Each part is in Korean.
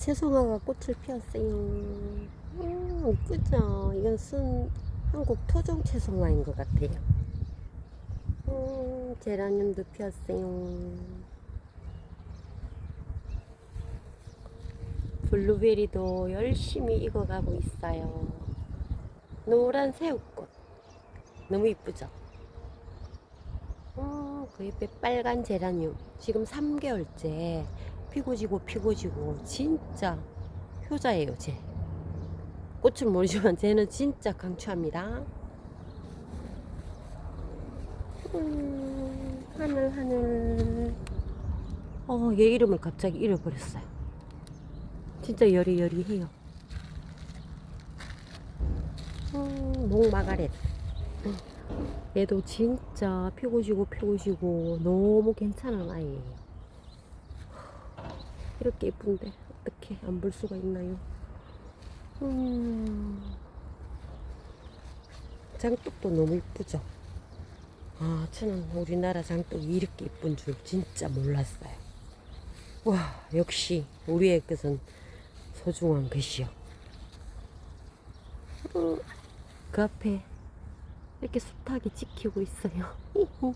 채송화가 꽃을 피웠어요. 음, 이쁘죠? 이건 순 한국 토종 채송화인 것 같아요. 음, 제라늄도 피었어요. 블루베리도 열심히 익어가고 있어요. 노란 새우꽃. 너무 이쁘죠? 어, 그 옆에 빨간 제라늄. 지금 3개월째 피고 지고 피고 지고 진짜 효자예요, 쟤. 꽃은 모르지만 쟤는 진짜 강추합니다. 음, 하늘 하늘. 어, 얘 이름을 갑자기 잃어버렸어요. 진짜 여리여리해요. 음, 목마가렛. 음, 얘도 진짜 피고 지고 피고 지고 너무 괜찮은 아이예요. 이렇게 예쁜데 어떻게 안 볼 수가 있나요? 음, 장독도 너무 이쁘죠? 아, 저는 우리나라 장독이 이렇게 이쁜 줄 진짜 몰랐어요. 와, 역시 우리의 것은 소중한 것이요. 어, 그 앞에 이렇게 숱하게 지키고 있어요.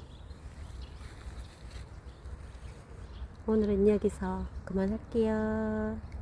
오늘은 여기서 그만할게요.